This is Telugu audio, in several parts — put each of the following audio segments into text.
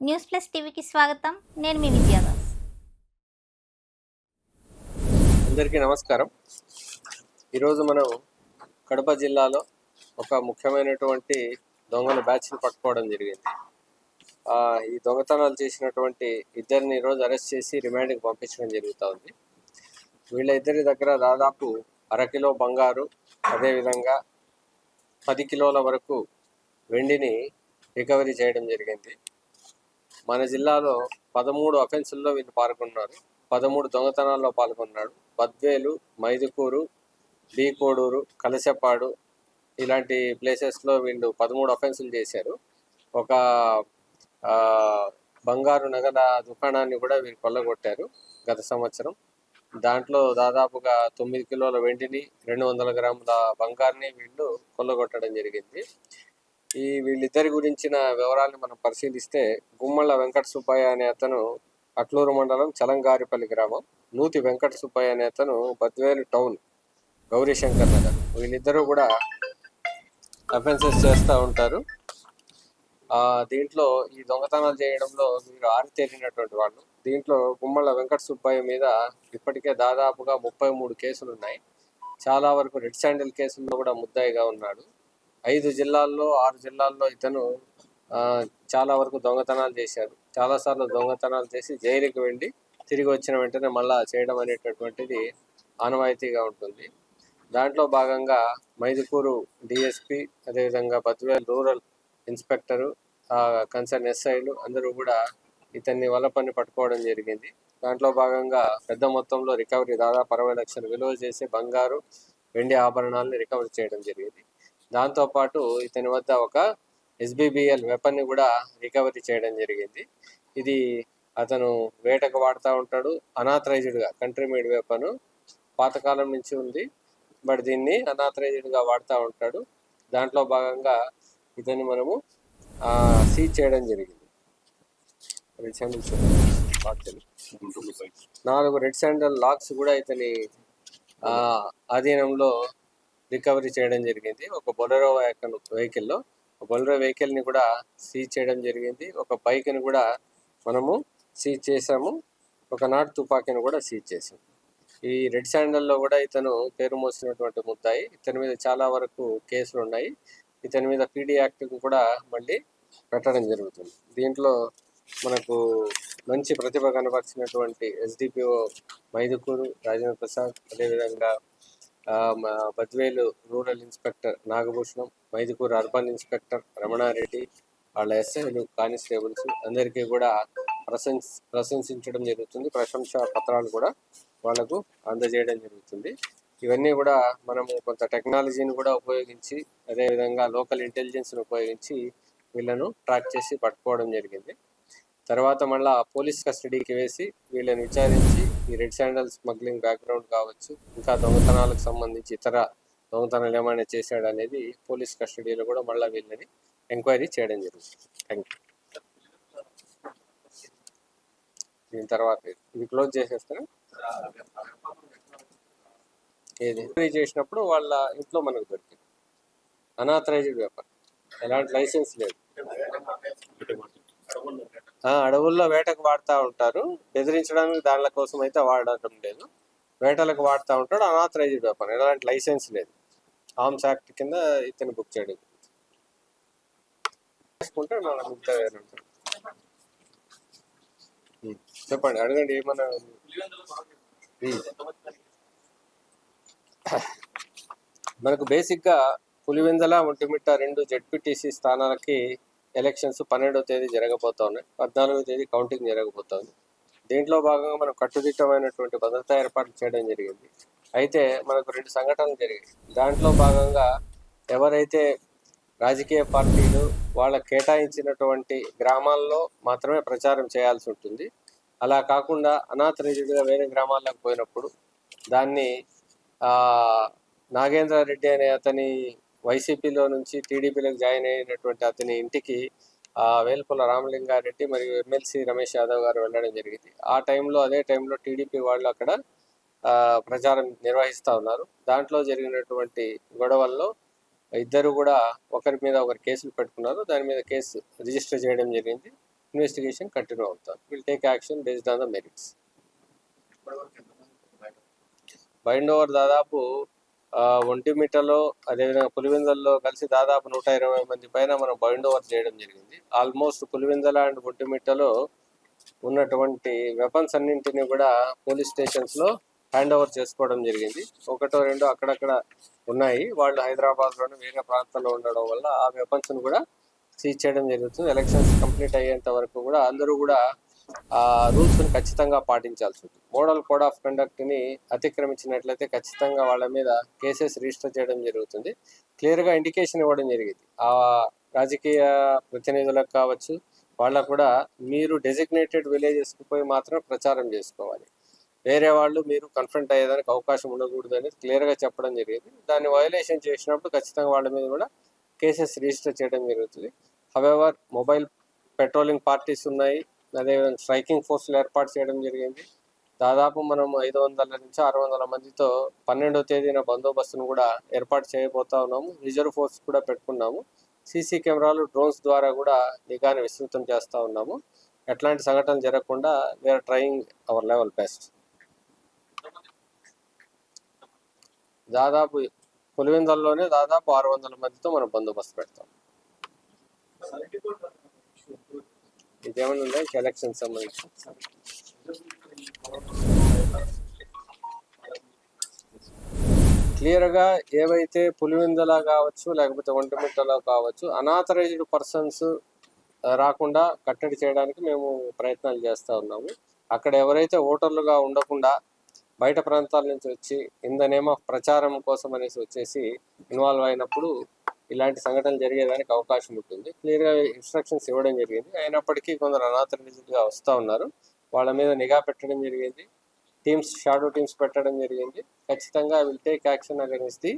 న్యూస్ ప్లస్ టీవీకి స్వాగతం. నేను మీ విద్యాదాస్ అందరికీ నమస్కారం. ఈరోజు మనం కడప జిల్లాలో ఒక ముఖ్యమైనటువంటి దొంగల బ్యాచ్ని పట్టుకోవడం జరిగింది. ఈ దొంగతనాలు చేసినటువంటి ఇద్దరిని ఈరోజు అరెస్ట్ చేసి రిమాండ్కి పంపించడం జరుగుతూ ఉంది. వీళ్ళ ఇద్దరి దగ్గర దాదాపు అరకిలో బంగారు అదేవిధంగా పది కిలోల వరకు వెండిని రికవరీ చేయడం జరిగింది. మన జిల్లాలో పదమూడు అఫెన్సుల్లో వీళ్ళు పాల్గొన్నారు. పదమూడు దొంగతనాల్లో పాల్గొన్నాడు. బద్వేలు మైదుకూరు బీకోడూరు కలసపాడు ఇలాంటి ప్లేసెస్లో వీళ్ళు పదమూడు అఫెన్సులు చేశారు. ఒక బంగారు నగల దుకాణాన్ని కూడా వీళ్ళు కొల్లగొట్టారు గత సంవత్సరం. దాంట్లో దాదాపుగా తొమ్మిది కిలోల వెండిని రెండు వందల గ్రాముల బంగారుని వీళ్ళు కొల్లగొట్టడం జరిగింది. ఈ వీళ్ళిద్దరి గురించిన వివరాలను మనం పరిశీలిస్తే గుమ్మళ్ళ వెంకట సుబ్బయ్య అనే అతను అట్లూరు మండలం చలంగారిపల్లి గ్రామం నూతి వెంకట సుబ్బయ్య అనే అతను బద్వేలు టౌన్ గౌరీశంకర్ నగర్. వీళ్ళిద్దరూ కూడా అఫెన్సెస్ చేస్తూ ఉంటారు. దీంట్లో ఈ దొంగతనాలు చేయడంలో వీరు ఆరితేరినటువంటి వాళ్ళు. దీంట్లో గుమ్మళ్ళ వెంకట సుబ్బయ్య మీద ఇప్పటికే దాదాపుగా ముప్పై మూడు కేసులు ఉన్నాయి చాలా వరకు రెడ్ శాండిల్ కేసుల్లో కూడా ముద్దాయిగా ఉన్నాడు. ఐదు జిల్లాల్లో ఆరు జిల్లాల్లో ఇతను చాలా వరకు దొంగతనాలు చేశారు చాలాసార్లు దొంగతనాలు చేసి జైలుకి వెళ్ళి తిరిగి వచ్చిన వెంటనే మళ్ళా చేయడం అనేటటువంటిది ఆనవాయితీగా ఉంటుంది. దాంట్లో భాగంగా మైదుకూరు డిఎస్పి అదేవిధంగా బద్వేల్ రూరల్ ఇన్స్పెక్టరు కన్సర్న్ ఎస్ఐలు అందరూ కూడా ఇతన్ని వలపని పట్టుకోవడం జరిగింది. దాంట్లో భాగంగా పెద్ద మొత్తంలో రికవరీ దాదాపు అరవై లక్షలు విలువ చేసే బంగారు వెండి ఆభరణాలను రికవరీ చేయడం జరిగింది. దాంతోపాటు ఇతని వద్ద ఒక ఎస్బిబిఎల్ వెపన్ని కూడా రికవరీ చేయడం జరిగింది. ఇది అతను వేటకు వాడుతూ ఉంటాడు. అనాథరైజ్డ్గా కంట్రీ మేడ్ వెపన్ పాతకాలం నుంచి ఉంది. బట్ దీన్ని అనాథరైజ్డ్గా వాడుతూ ఉంటాడు. దాంట్లో భాగంగా ఇతన్ని మనము సీజ్ చేయడం జరిగింది. Red sandals. నాలుగు రెడ్ శాండల్ లాక్స్ కూడా ఇతని ఆధీనంలో రికవరీ చేయడం జరిగింది. ఒక బొలెరో వెహికల్లో ఒక బొలెరో వెహికల్ని కూడా సీజ్ చేయడం జరిగింది. ఒక బైక్ని కూడా మనము సీజ్ చేసాము ఒక నాటు తుపాకీని కూడా సీజ్ చేసాము ఈ రెడ్ శాండల్లో కూడా ఇతను పేరు మోసినటువంటి ముద్దాయి. ఇతని మీద చాలా వరకు కేసులు ఉన్నాయి. ఇతని మీద పీడీ యాక్ట్ కూడా మళ్ళీ పెట్టడం జరుగుతుంది. దీంట్లో మనకు మంచి ప్రతిభ కనపరిచినటువంటి ఎస్డిపిఓ మైదుకూరు రాజేంద్ర ప్రసాద్ అదేవిధంగా Badvel rural inspector Nagabhushanam Mydukur urban inspector Ramana Reddy వాళ్ళ ఎస్ఐలు కానిస్టేబుల్స్ అందరికీ కూడా ప్రశంస ప్రశంసించడం జరుగుతుంది. ప్రశంసా పత్రాలు కూడా వాళ్ళకు అందజేయడం జరుగుతుంది. ఇవన్నీ కూడా మనము కొంత టెక్నాలజీని కూడా ఉపయోగించి అదేవిధంగా లోకల్ ఇంటెలిజెన్స్ని ఉపయోగించి వీళ్ళను ట్రాక్ చేసి పట్టుకోవడం జరిగింది. తర్వాత మళ్ళా పోలీస్ కస్టడీకి వేసి వీళ్ళని విచారించి ఈ రెడ్ శాండల్ స్మగ్లింగ్ బ్యాక్గ్రౌండ్ కావచ్చు ఇంకా దొంగతనాలకు సంబంధించి ఇతర దొంగతనాలు ఏమైనా చేశాడు అనేది పోలీస్ కస్టడీలో కూడా మళ్ళీ వీళ్ళని ఎంక్వైరీ చేయడం జరుగుతుంది. థ్యాంక్ యూ దీని తర్వాత ఇది క్లోజ్ చేసేస్తారా? ఏది? ఎంక్వైరీ చేసినప్పుడు వాళ్ళ ఇంట్లో మనకు దొరికింది. అనాథరైజ్డ్ వ్యాపారం. ఎలాంటి లైసెన్స్ లేదు. అడవుల్లో వేటకు వాడుతూ ఉంటారు. బెదిరించడానికి దానిల కోసం అయితే వాడటం లేదు. వేటలకు వాడుతూ ఉంటాడు. Unauthorized weapon. ఎలాంటి లైసెన్స్ లేదు. ఆర్మ్స్ యాక్ట్ కింద ఇతను బుక్ చేయడం చేసుకుంటే మన మిగతా వేరే చెప్పండి. అడగండి ఏమన్నా. మనకు బేసిక్గా పులివెందల ఒంటిమిట్ట రెండు జెడ్పీటీసీ స్థానాలకి ఎలక్షన్స్ పన్నెండవ తేదీ జరగబోతా ఉన్నాయి పద్నాలుగో తేదీ కౌంటింగ్ జరగబోతోంది. దీంట్లో భాగంగా మనం కట్టుదిట్టమైనటువంటి భద్రతా ఏర్పాట్లు చేయడం జరిగింది. అయితే మనకు రెండు సంఘటనలు జరిగాయి. దాంట్లో భాగంగా ఎవరైతే రాజకీయ పార్టీలు వాళ్ళ కేటాయించినటువంటి గ్రామాల్లో మాత్రమే ప్రచారం చేయాల్సి ఉంటుంది. అలా కాకుండా అనాథరైజ్డ్గా వేరే గ్రామాల్లోకి పోయినప్పుడు దాన్ని నాగేంద్ర రెడ్డి అనే అతని వైసీపీలో నుంచి టీడీపీలోకి జాయిన్ అయినటువంటి అతని ఇంటికి ఆ, వేల్పుల రామలింగారెడ్డి మరియు ఎమ్మెల్సీ రమేష్ యాదవ్ గారు వెళ్ళడం జరిగింది. ఆ టైంలో అదే టైంలో టీడీపీ వాళ్ళు అక్కడ ప్రచారం నిర్వహిస్తూ ఉన్నారు. దాంట్లో జరిగినటువంటి గొడవల్లో ఇద్దరు కూడా ఒకరి మీద ఒకరు కేసులు పెట్టుకున్నారు. దాని మీద కేసు రిజిస్టర్ చేయడం జరిగింది. ఇన్వెస్టిగేషన్ కంటిన్యూ అవుతారు will take action based on the merits bind over దాదాపు ఒంటిమిట్టలో అదేవిధంగా పులివెందల్లో కలిసి దాదాపు నూట ఇరవై మంది పైన మనం బైండ్ ఓవర్ చేయడం జరిగింది. ఆల్మోస్ట్ పులివెందల అండ్ ఒంటిమిట్టలో ఉన్నటువంటి వెపన్స్ అన్నింటినీ కూడా పోలీస్ స్టేషన్స్లో హ్యాండ్ ఓవర్ చేసుకోవడం జరిగింది. ఒకటో రెండో అక్కడక్కడ ఉన్నాయి. వాళ్ళు హైదరాబాద్లోని వేరే ప్రాంతాల్లో ఉండడం వల్ల ఆ వెపన్స్ను కూడా సీజ్ చేయడం జరుగుతుంది. ఎలక్షన్స్ కంప్లీట్ అయ్యేంత వరకు కూడా అందరూ కూడా రూల్స్ని ఖచ్చితంగా పాటించాల్సి ఉంటుంది. మోడల్ కోడ్ ఆఫ్ కండక్ట్ని అతిక్రమించినట్లయితే ఖచ్చితంగా వాళ్ళ మీద కేసెస్ రిజిస్టర్ చేయడం జరుగుతుంది. క్లియర్గా ఇండికేషన్ ఇవ్వడం జరిగింది. ఆ రాజకీయ ప్రతినిధులకు కావచ్చు వాళ్ళకు కూడా మీరు డెసిగ్నేటెడ్ విలేజెస్కి పోయి మాత్రం ప్రచారం చేసుకోవాలి. వేరే వాళ్ళు మీరు కన్ఫ్రంట్ అయ్యేదానికి అవకాశం ఉండకూడదు అనేది క్లియర్గా చెప్పడం జరిగింది. దాన్ని వయలేషన్ చేసినప్పుడు ఖచ్చితంగా వాళ్ళ మీద కూడా కేసెస్ రిజిస్టర్ చేయడం జరుగుతుంది. హవెవర్ మొబైల్ పెట్రోలింగ్ పార్టీస్ ఉన్నాయి. అదేవిధంగా స్ట్రైకింగ్ ఫోర్స్లు ఏర్పాటు చేయడం జరిగింది. దాదాపు మనం ఐదు వందల నుంచి ఆరు వందల మందితో పన్నెండో తేదీన బందోబస్తును కూడా ఏర్పాటు చేయబోతా ఉన్నాము. రిజర్వ్ ఫోర్స్ కూడా పెట్టుకున్నాము. సీసీ కెమెరాలు డ్రోన్స్ ద్వారా కూడా నిఘాని విస్తృతం చేస్తూ ఉన్నాము. ఎట్లాంటి సంఘటనలు జరగకుండా we're trying our level best దాదాపు పులివెందల్లోనే దాదాపు ఆరు వందల మందితో మనం బందోబస్తు పెడతాం. ఇదేమైనా ఉందా? ఎలక్షన్ సంబంధించి. క్లియర్గా ఏవైతే పులివెందల కావచ్చు లేకపోతే ఒంటిమిట్టలో కావచ్చు అనాథరైజ్డ్ పర్సన్స్ రాకుండా కట్టడి చేయడానికి మేము ప్రయత్నాలు చేస్తూ ఉన్నాము. అక్కడ ఎవరైతే ఓటర్లుగా ఉండకుండా బయట ప్రాంతాల నుంచి వచ్చి ఇన్ ద నేమ్ ఆఫ్ ప్రచారం కోసం అనేసి వచ్చేసి ఇన్వాల్వ్ అయినప్పుడు ఇలాంటి సంఘటనలు జరిగేదానికి అవకాశం ఉంటుంది. క్లియర్గా ఇన్స్ట్రక్షన్స్ ఇవ్వడం జరిగింది. అయినప్పటికీ కొందరు అనాథరైజ్డ్గా వస్తూ ఉన్నారు. వాళ్ళ మీద నిఘా పెట్టడం జరిగింది. టీమ్స్ షాడో టీమ్స్ పెట్టడం జరిగింది. ఖచ్చితంగా will take action against the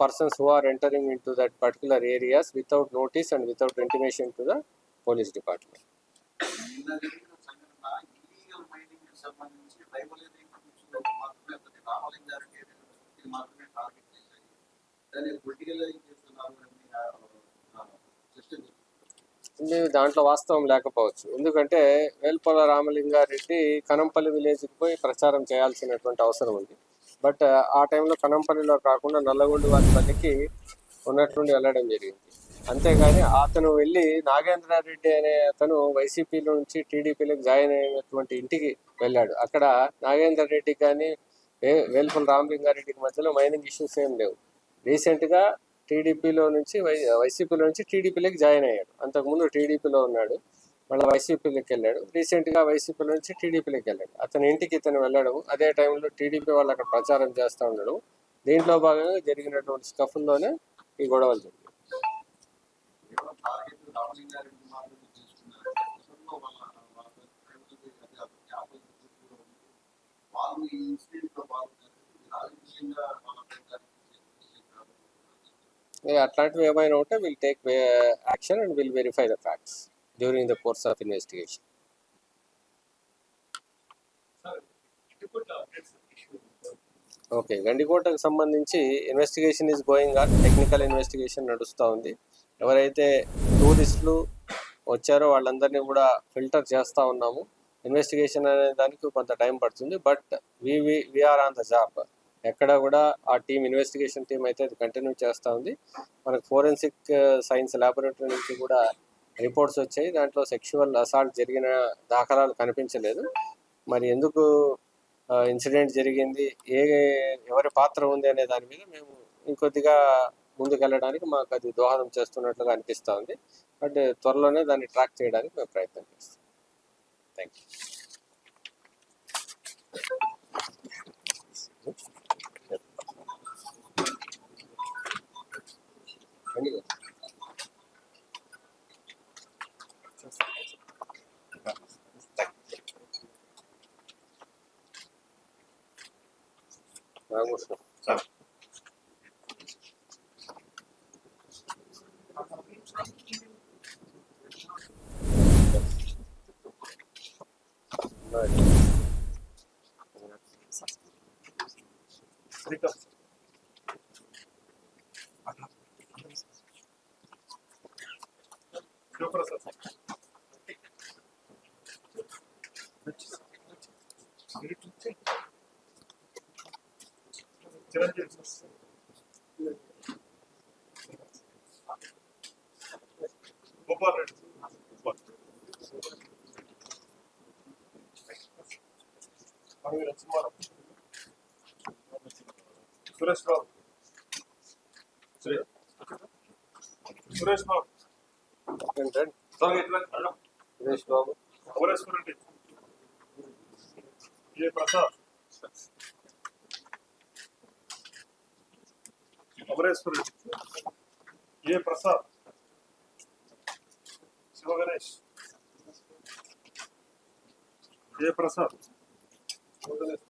persons who are entering into that particular areas without notice and without intimation to the police department. సంబంధించి మాత్రమే మాత్రమే టార్గెట్ చేశాయి దాన్ని పొలిటికల్ చేస్తున్నారు అని సిస్టమ్ ఇది దాంట్లో వాస్తవం లేకపోవచ్చు. ఎందుకంటే వేల్పల రామలింగారెడ్డి కనంపల్లి విలేజ్కి పోయి ప్రచారం చేయాల్సినటువంటి అవసరం ఉంది. బట్ ఆ టైంలో కనంపల్లిలో కాకుండా నల్లగొండ వారిపల్లికి ఉన్నట్టుండి వెళ్ళడం జరిగింది. అంతేగాని అతను వెళ్ళి నాగేంద్రారెడ్డి అనే అతను వైసీపీలో నుంచి టీడీపీలోకి జాయిన్ అయినటువంటి ఇంటికి వెళ్ళాడు. అక్కడ నాగేంద్ర రెడ్డి కానీ వే- రామలింగారెడ్డికి మధ్యలో మైనింగ్ ఇష్యూస్ ఏం లేవు. రీసెంట్గా టీడీపీలో నుంచి వై వైసీపీలో నుంచి టీడీపీలోకి జాయిన్ అయ్యాడు. అంతకుముందు టీడీపీలో ఉన్నాడు. మళ్ళీ వైసీపీలోకి వెళ్ళాడు. రీసెంట్గా వైసీపీలో నుంచి టీడీపీలోకి వెళ్ళాడు. అతని ఇంటికి ఇతను వెళ్ళడం. అదే టైంలో టీడీపీ వాళ్ళు అక్కడ ప్రచారం చేస్తూ ఉండడం. దీంట్లో భాగంగా జరిగినటువంటి స్కఫుల్లోనే ఈ గొడవలు జరిగాయి. వాళ్ళు ఈ ఇన్సిడెంట్లో పాల్గొన్నారు రాజకీయంగా వాళ్ళపై దాడి చేశారు. ఏ అట్లాంటివి ఏమైనా ఉంటే will take action and will verify the facts during the course of investigation okay గండికోటకు సంబంధించి investigation is going on technical investigation నడుస్తూ ఉంది. ఎవరైతే టూరిస్టులు వచ్చారో వాళ్ళందరినీ కూడా ఫిల్టర్ చేస్తూ ఉన్నాము. ఇన్వెస్టిగేషన్ అనే దానికి కొంత టైం పడుతుంది but we we're on the job ఎక్కడ కూడా ఆ టీం ఇన్వెస్టిగేషన్ టీం అయితే అది కంటిన్యూ చేస్తూ ఉంది. మనకు ఫోరెన్సిక్ సైన్స్ ల్యాబొరేటరీ నుంచి కూడా రిపోర్ట్స్ వచ్చాయి. దాంట్లో సెక్షువల్ అసాల్ట్ జరిగిన దాఖలాలు కనిపించలేదు. మరి ఎందుకు ఇన్సిడెంట్ జరిగింది? ఏ ఎవరి పాత్ర ఉంది అనే దాని మీద మేము ఇంకొద్దిగా ముందుకెళ్ళడానికి మాకు అది దోహదం చేస్తున్నట్లుగా అనిపిస్తూ ఉంది. బట్ త్వరలోనే దాన్ని ట్రాక్ చేయడానికి మేము ప్రయత్నం చేస్తాం. Thank you 国が。Vamos. Claro. Vale. Ricardo. మనవి నరసింహారావు సురేష్ బాబు సురేష్ సురేష్ బాబు ఏంటంటే సార్ ఇట్లా అన్నం. Suresh Babu Amareswara Reddy A Prasad Amareswara Reddy A Prasad Siva Ganesh A Prasad Siva Ganesh